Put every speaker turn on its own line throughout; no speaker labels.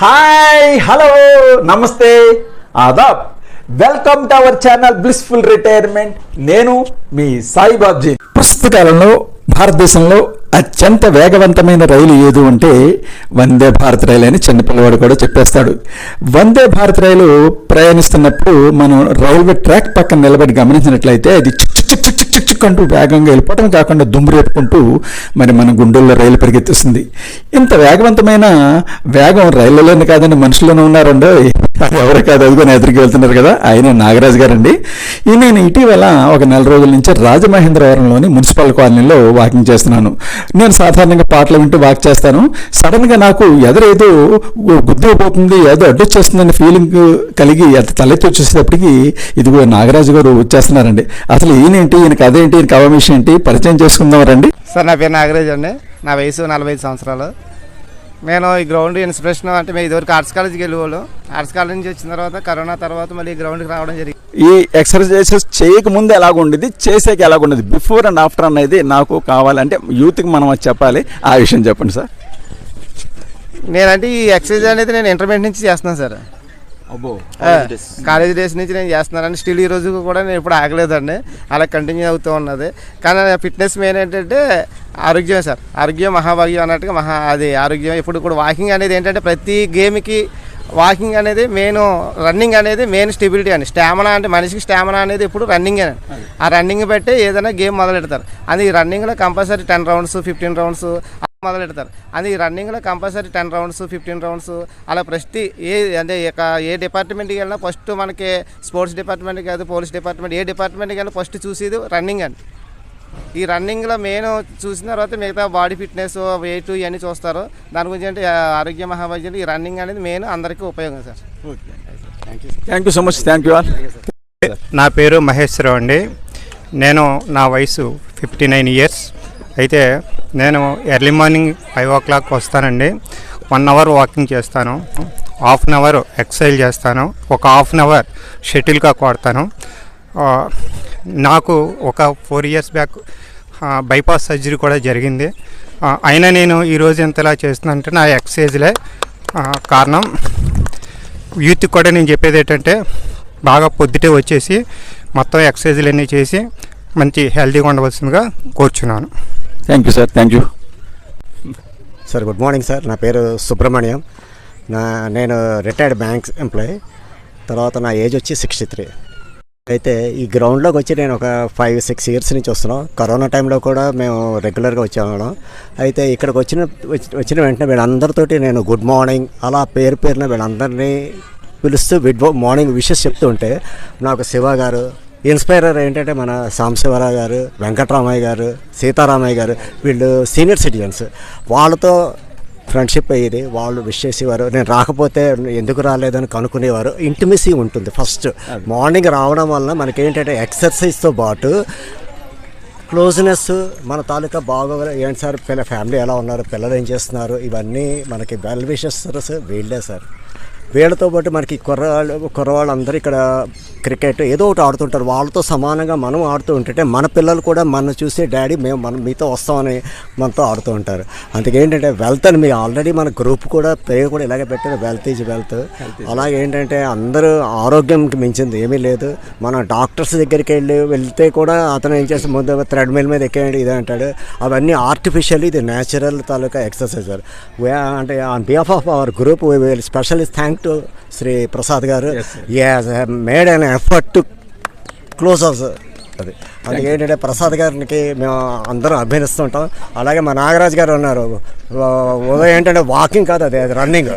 Hi hello నమస్తే. Aadab welcome to our channel blissful retirement నేను మీ సాయిబాబ్జీ. ప్రస్తుత కాలంలో భారతదేశంలో అత్యంత వేగవంతమైన రైలు ఏదో అంటే వందే భారత్ రైలు అని చిన్నపిల్లవాడు కూడా చెప్పేస్తాడు. వందే భారత్ రైలు ప్రయాణిస్తున్నప్పుడు మనం రైల్వే ట్రాక్ పక్కన నిలబడి గమనించినట్లయితే అది చిక్ చిక్ చిక్ చిక్ వేగంగా వెళ్ళిపోవడం కాకుండా దుమ్ము రేపుకుంటూ మరి మన గుండెల్లో రైలు పరిగెత్తిస్తుంది ఇంత వేగవంతమైన వేగం రైళ్ళలోనే కాదని మనుషుల్లోనే ఉన్నారండి. అది ఎవరు కాదు ఎదురుకి వెళ్తున్నారు కదా ఆయన నాగరాజు గారండి. ఈ నేను ఇటీవల ఒక నెల రోజుల నుంచి రాజమహేంద్రవరంలోని మున్సిపల్ కాలనీలో వాకింగ్ చేస్తున్నాను. నేను సాధారణంగా పాటలు వింటూ వాక్ చేస్తాను. సడన్గా నాకు ఎదురేదో గుద్దుకుపోతుంది ఏదో అడ్డొచ్చేస్తుందని ఫీలింగ్ కలిగి అది తలెత్తి వచ్చేసేటప్పటికి ఇదిగో నాగరాజు గారు వచ్చేస్తున్నారండి. అసలు ఈయనేంటి ఈయన కథ ఏంటి ఈయన ఏంటి పరిచయం చేసుకుందాం రండి.
సార్ నా పేరు నాగరాజ్ అండి. నా వయసు నలభై ఐదు సంవత్సరాలు. నేను ఈ గ్రౌండ్ ఇన్స్పిరేషన్ అంటే మేము ఇదివరకు ఆర్ట్స్ కాలేజ్కి వెళ్ళేవాళ్ళు. ఆర్ట్స్ కాలేజ్ నుంచి వచ్చిన తర్వాత కరోనా తర్వాత మళ్ళీ ఈ గ్రౌండ్కి రావడం జరిగింది.
ఈ ఎక్సర్సైజెస్ చేయక ముందు ఎలాగుండేది చేసాక ఎలాగుండేది? బిఫోర్ అండ్ ఆఫ్టర్ అనేది నాకు కావాలంటే యూత్కి మనం చెప్పాలి. ఆ విషయం చెప్పండి సార్
నేనంటే ఈ ఎక్సర్సైజ్ అనేది నేను ఇంటర్మీడియట్ నుంచి చేస్తున్నాను సార్ కాలేజ్ డేస్ నుంచి నేను చేస్తున్నానండి స్టిల్ ఈ రోజు కూడా నేను ఇప్పుడు ఆగలేదండి. అలా కంటిన్యూ అవుతూ ఉన్నది. కానీ ఫిట్నెస్ మెయిన్ ఏంటంటే ఆరోగ్యం సార్. ఆరోగ్యం మహాభాగ్యం అన్నట్టుగా మహా అది ఆరోగ్యం ఇప్పుడు కూడా వాకింగ్ అనేది ఏంటంటే ప్రతి గేమ్కి వాకింగ్ అనేది మెయిన్ రన్నింగ్ అనేది మెయిన్ స్టెబిలిటీ అండి. స్టామినా అంటే మనిషికి స్టామినా అనేది ఇప్పుడు రన్నింగ్ అండి. ఆ రన్నింగ్ బట్టే ఏదైనా గేమ్ మొదలెడతారు. అది రన్నింగ్లో compulsory ten rounds fifteen rounds మొదలెడతారు. అది ఈ రన్నింగ్లో compulsory ten rounds fifteen rounds అలా ప్రతి ఏ అంటే ఇక ఏ డిపార్ట్మెంట్కి వెళ్ళినా ఫస్ట్ మనకి స్పోర్ట్స్ డిపార్ట్మెంట్ కాదు పోలీస్ డిపార్ట్మెంట్ ఏ డిపార్ట్మెంట్కి వెళ్ళినా ఫస్ట్ చూసేది రన్నింగ్ అండి. ఈ రన్నింగ్లో మెయిన్ చూసిన తర్వాత మిగతా బాడీ ఫిట్నెస్ వెయిట్ ఇవన్నీ చూస్తారు. దాని గురించి అంటే ఆరోగ్య మహాభాగ్యం ఈ రన్నింగ్ అనేది మెయిన్ అందరికీ ఉపయోగం sir.
Thank you so much thank you all
నా పేరు మహేశ్వరరావు అండి. నేను నా వయసు ఫిఫ్టీ నైన్ ఇయర్స్. అయితే నేను early morning five o'clock వస్తానండి. వన్ అవర్ వాకింగ్ చేస్తాను. హాఫ్ అన్ అవర్ ఎక్సర్సైజ్ చేస్తాను. ఒక హాఫ్ అన్ అవర్ షటిల్ కాక్ వాడతాను నాకు ఒక four years back bypass surgery కూడా జరిగింది. అయినా నేను ఈరోజు ఎంతలా చేస్తున్నానంటే నా ఎక్సర్సైజ్లే కారణం. యూత్ కూడా నేను చెప్పేది ఏంటంటే బాగా పొద్దుటే వచ్చేసి మొత్తం ఎక్సర్సైజులు అన్నీ చేసి మంచి హెల్తీగా ఉండవలసిందిగా కోరుచున్నాను.
Thank you sir thank you
sir good morning sir నా పేరు సుబ్రహ్మణ్యం. నా నేను రిటైర్డ్ బ్యాంక్ ఎంప్లాయీ తర్వాత నా ఏజ్ వచ్చి సిక్స్టీ త్రీ అయితే ఈ గ్రౌండ్లోకి వచ్చి నేను ఒక ఫైవ్ సిక్స్ ఇయర్స్ నుంచి వస్తున్నాం. కరోనా టైంలో కూడా మేము రెగ్యులర్గా వచ్చేవాళ్ళం. అయితే ఇక్కడికి వచ్చిన వచ్చి- వచ్చిన వెంటనే వీళ్ళందరితోటి నేను గుడ్ మార్నింగ్ అలా పేరు పేరున వీళ్ళందరినీ పిలుస్తూ గుడ్ మార్నింగ్ విషెస్ చెప్తూ ఉంటే నాకు శివ గారు ఇన్స్పైరర్ ఏంటంటే మన సాంబశివరావు గారు వెంకటరామయ్య గారు సీతారామయ్య గారు వీళ్ళు సీనియర్ సిటిజన్స్. వాళ్ళతో ఫ్రెండ్షిప్ అయ్యేది వాళ్ళు విష్ చేసేవారు. నేను రాకపోతే ఎందుకు రాలేదని కనుక్కునేవారు. ఇంటిమసీ ఉంటుంది ఫస్ట్. మార్నింగ్ రావడం వలన మనకి ఏంటంటే ఎక్సర్సైజ్తో పాటు క్లోజ్నెస్ మన తాలూకా బాగా ఏంటి సార్? పిల్ల ఫ్యామిలీ ఎలా ఉన్నారు? పిల్లలు ఏం చేస్తున్నారు? ఇవన్నీ మనకి వెల్ విషెస్ వీళ్ళే సార్. వీళ్ళతో పాటు మనకి కుర్రవాళ్ళు కుర్రవాళ్ళు అందరూ ఇక్కడ క్రికెట్ ఏదో ఒకటి ఆడుతుంటారు. వాళ్ళతో సమానంగా మనం ఆడుతూ ఉంటుంటే మన పిల్లలు కూడా మన చూసి డాడీ మేము మనం మీతో వస్తామని మనతో ఆడుతూ ఉంటారు. అందుకేంటంటే వెల్త్ అని మీ ఆల్రెడీ మన గ్రూప్ కూడా పేరు కూడా ఇలాగే పెట్టారు. Wealth is wealth. అలాగే ఏంటంటే అందరూ ఆరోగ్యంకి మించింది ఏమీ లేదు. మన డాక్టర్స్ దగ్గరికి వెళ్ళి వెళ్తే కూడా అతను ఏం చేస్తే ముందు థ్రెడ్ మిల్ మీద ఎక్కేయండి ఇది అంటాడు. అవన్నీ ఆర్టిఫిషియల్ ఇది న్యాచురల్ తాలూకా ఎక్సర్సైజ్ అంటే on behalf of our group specially thank to Shri Prasad garu made an effort to close hours అది అందుకే ఏంటంటే ప్రసాద్ గారికి మేము అందరం అభినందిస్తుంటాం అలాగే మా నాగరాజ్ గారు ఉన్నారు ఉదయం ఏంటంటే వాకింగ్ కాదు అది అది రన్నింగ్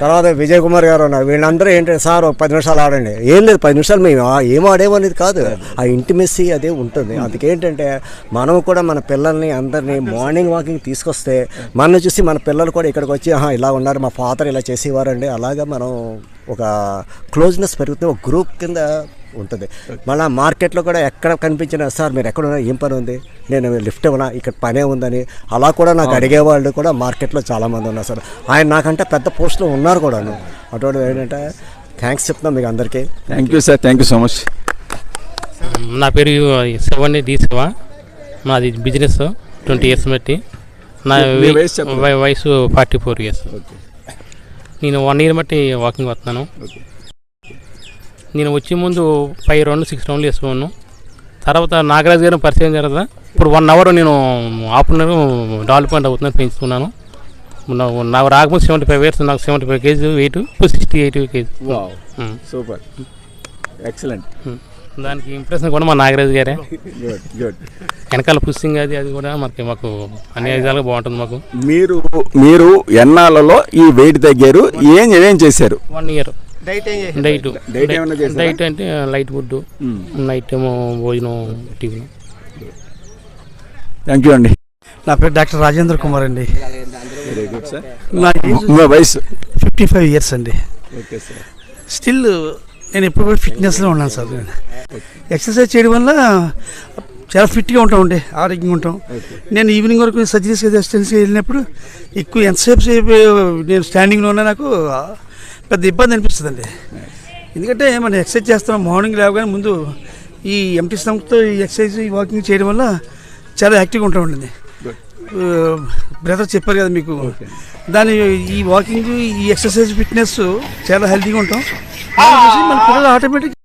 తర్వాత విజయ్ కుమార్ గారు ఉన్నారు. వీళ్ళందరూ ఏంటంటే సార్ ఒక పది నిమిషాలు ఆడండి. ఏం లేదు పది నిమిషాలు మేము ఏం ఆడేమో అనేది కాదు. ఆ ఇంటిమెస్సీ అదే ఉంటుంది. అందుకేంటంటే మనం కూడా మన పిల్లల్ని అందరినీ మార్నింగ్ వాకింగ్ తీసుకొస్తే మనల్ని చూసి మన పిల్లలు కూడా ఇక్కడికి వచ్చి ఇలా ఉన్నారు. మా ఫాదర్ ఇలా చేసేవారండి. అలాగా మనం ఒక క్లోజ్నెస్ పెరుగుతుంది ఒక గ్రూప్ కింద ఉంటుంది. మళ్ళీ మార్కెట్లో కూడా ఎక్కడ కనిపించిన సార్ మీరు ఎక్కడ ఏం పని ఉంది? నేను లిఫ్ట్ ఇవ్వనా? ఇక్కడ పనే ఉందని. అలా కూడా నాకు అడిగేవాళ్ళు కూడా మార్కెట్లో చాలామంది ఉన్నారు సార్ ఆయన నాకంటే పెద్ద పోస్ట్లో ఉన్నారు కూడాను. అటువంటి ఏంటంటే థ్యాంక్స్ చెప్తున్నాం మీకు అందరికీ.
Thank you sir thank you so much
నా పేరు శివని డి శివ. మాది బిజినెస్ ట్వంటీ ఇయర్స్ బట్టి నా
వయసు చెప్పండి.
వయ- వయసు ఫార్టీ ఫోర్ ఇయర్స్ నేను వన్ ఇయర్ బట్టి వాకింగ్ వస్తున్నాను నేను వచ్చే ముందు ఫైవ్ రౌండ్లు సిక్స్ రౌండ్లు వేసుకున్నాను. తర్వాత నాగరాజు గారు పరిచయం జరగదా. ఇప్పుడు వన్ అవర్ నేను హాఫ్ అన్ అవర్ డాల్ పాయింట్ అవుతుందని పెంచుతున్నాను. నా- నాకు రాకముందు సెవెంటీ ఫైవ్ ఇయర్స్ నాకు సెవెంటీ ఫైవ్ కేజీ వెయిట్ ఇప్పుడు sixty eight KG
super excellent
దానికి ఇంప్రెషన్ కూడా మా నాగరాజు గారే. వెనకాల పుస్సింగ్ అది అది కూడా మనకి మాకు అన్ని విధాలుగా బాగుంటుంది మాకు.
మీరు మీరు ఎన్నాళ్ళలో ఈ వెయిట్ తగ్గారు? ఏం ఏం చేశారు?
వన్ ఇయర్
చేసి
డైట్
డైట్ ఏమన్నా చేశారా?
డైట్ అంటే లైట్ ఫుడ్ నైట్ ఏమో భోజనం టిఫిన్.
థ్యాంక్ యూ అండి
నా పేరు డాక్టర్ రాజేంద్ర కుమార్ అండి.
వెరీ గుడ్ సార్
నా ఏజ్
మీ వయసు
ఫిఫ్టీ ఫైవ్ ఇయర్స్ అండి.
ఓకే సార్
స్టిల్ నేను ఎప్పుడు కూడా ఫిట్నెస్లో ఉన్నాను సార్ నేను ఎక్సర్సైజ్ చేయడం వల్ల చాలా ఫిట్గా ఉంటాం అండి ఆరోగ్యంగా ఉంటాం. నేను ఈవినింగ్ వరకు సర్జరీస్ అసిస్టెన్సీ వెళ్ళినప్పుడు ఎక్కువ ఎంతసేపు సేపు నేను స్టాండింగ్లో ఉన్నా నాకు పెద్ద ఇబ్బంది అనిపిస్తుందండి. ఎందుకంటే మనం ఎక్సర్సైజ్ చేస్తాం మార్నింగ్ లేవగానే ముందు ఈ ఎంటీ స్టమక్తో ఈ ఎక్సర్సైజ్ ఈ వాకింగ్ చేయడం వల్ల చాలా యాక్టివ్గా ఉంటాం అండి బ్రదర్ చెప్పారు కదా మీకు. దాని ఈ వాకింగ్ ఈ ఎక్సర్సైజ్ ఫిట్నెస్ చాలా హెల్తీగా ఉంటాం. మన పిల్లలు ఆటోమేటిక్